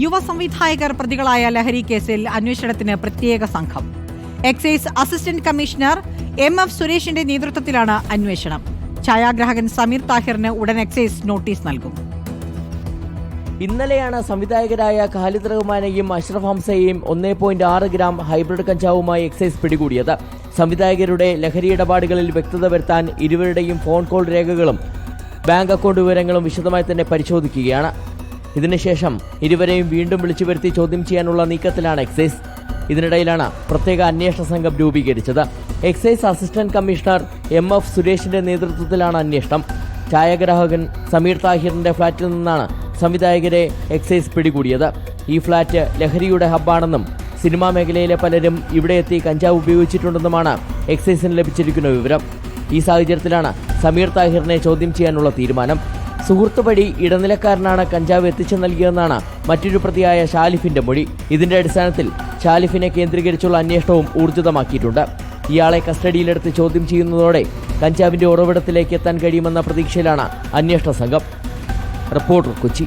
യുവ സംവിധായകർ പ്രതികളായ ലഹരി കേസിൽ അന്വേഷണത്തിന് പ്രത്യേക സംഘം. Excise assistant commissioner M F സുരേഷിന്റെ നേതൃത്വത്തിലാണ് അന്വേഷണം. ഛായാഗ്രാഹകൻ സമീർ താഹിറിന് ഉടൻ എക്സൈസ് നോട്ടീസ് നൽകും. ഇന്നലെയാണ് സംവിധായകരായ ഖാലിദ് റഹ്മാനെയും അഷ്റഫ് ഹംസയെയും ഒന്നേ പോയിന്റ് ആറ് ഗ്രാം ഹൈബ്രിഡ് കഞ്ചാവുമായി എക്സൈസ് പിടികൂടിയത്. സംവിധായകരുടെ ലഹരി ഇടപാടുകളിൽ വ്യക്തത വരുത്താൻ ഇരുവരുടെയും ഫോൺ കോൾ രേഖകളും ബാങ്ക് അക്കൗണ്ട് വിവരങ്ങളും വിശദമായി തന്നെ പരിശോധിക്കുകയാണ്. ഇതിനുശേഷം ഇരുവരെയും വീണ്ടും വിളിച്ചു വരുത്തി ചോദ്യം ചെയ്യാനുള്ള നീക്കത്തിലാണ് എക്സൈസ്. ഇതിനിടയിലാണ് പ്രത്യേക അന്വേഷണ സംഘം രൂപീകരിച്ചത്. Excise assistant commissioner M F സുരേഷിന്റെ നേതൃത്വത്തിലാണ് അന്വേഷണം. ഛായാഗ്രാഹകൻ സമീർ താഹിറിന്റെ ഫ്ളാറ്റിൽ നിന്നാണ് സംവിധായകരെ എക്സൈസ് പിടികൂടിയത്. ഈ ഫ്ളാറ്റ് ലഹരിയുടെ ഹബ്ബാണെന്നും സിനിമാ മേഖലയിലെ പലരും ഇവിടെ എത്തി കഞ്ചാവ് ഉപയോഗിച്ചിട്ടുണ്ടെന്നുമാണ് എക്സൈസിന് ലഭിച്ചിരിക്കുന്ന വിവരം. ഈ സാഹചര്യത്തിലാണ് സമീർ താഹിറിനെ ചോദ്യം ചെയ്യാനുള്ള തീരുമാനം. സുഹൃത്ത് വഴി ഇടനിലക്കാരനാണ് കഞ്ചാവ് എത്തിച്ചു നൽകിയതെന്നാണ് മറ്റൊരു പ്രതിയായ ഷാലിഫിന്റെ മൊഴി. ഇതിന്റെ അടിസ്ഥാനത്തിൽ ഷാലിഫിനെ കേന്ദ്രീകരിച്ചുള്ള അന്വേഷണവും ഊർജിതമാക്കിയിട്ടുണ്ട്. ഇയാളെ കസ്റ്റഡിയിലെടുത്ത് ചോദ്യം ചെയ്യുന്നതോടെ കഞ്ചാവിന്റെ ഉറവിടത്തിലേക്ക് എത്താൻ കഴിയുമെന്ന പ്രതീക്ഷയിലാണ് അന്വേഷണ സംഘം. റിപ്പോർട്ടർ കൊച്ചി.